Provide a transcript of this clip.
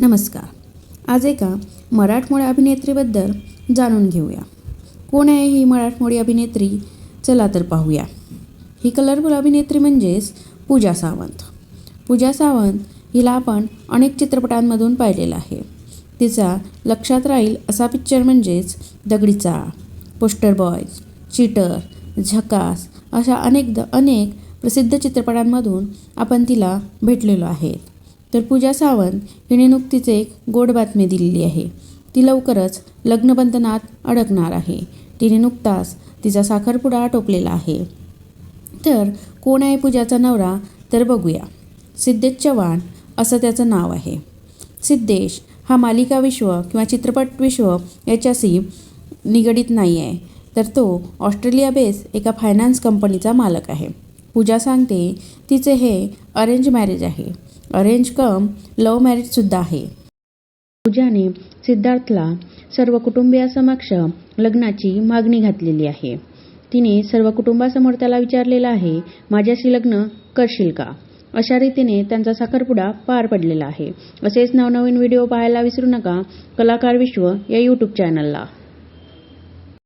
नमस्कार. आज एका मराठमोळ्या अभिनेत्रीबद्दल जाणून घेऊया. कोण आहे ही मराठमोळी अभिनेत्री? चला तर पाहूया. ही कलरफुल अभिनेत्री म्हणजेच पूजा सावंत. पूजा सावंत हिला आपण अनेक चित्रपटांमधून पाहिलेलं आहे. तिचा लक्षात राहील असा पिक्चर म्हणजेच दगडीचा पोस्टर बॉयज चीटर झकास अशा अनेक द अनेक प्रसिद्ध चित्रपटांमधून आपण तिला भेटलेलो आहे. तर पूजा सावंत हिने नुकतीच एक गोड बातमी दिलेली आहे. ती लवकरच लग्नबंधनात अडकणार आहे. तिने नुकताच तिचा साखरपुडा आटोपलेला आहे. तर कोण आहे पूजाचा नवरा तर बघूया. सिद्धेश चव्हाण असं त्याचं नाव आहे. सिद्धेश हा मालिका विश्व किंवा चित्रपट विश्व याच्याशी निगडीत नाही आहे. तर तो ऑस्ट्रेलिया बेस एका फायनान्स कंपनीचा मालक आहे. पूजा सांगते तिचे हे अरेंज मॅरेज आहे. अरेंज कम लव मॅरेजसुद्धा आहे. पूजाने सिद्धार्थला सर्व कुटुंबियासमक्ष लग्नाची मागणी घातलेली आहे. तिने सर्व कुटुंबासमोर त्याला विचारलेलं आहे माझ्याशी लग्न करशील का? अशा रीतीने त्यांचा साखरपुडा पार पडलेला आहे. असेच नवनवीन व्हिडिओ पाहायला विसरू नका. कलाकार विश्व या यूट्यूब चॅनलला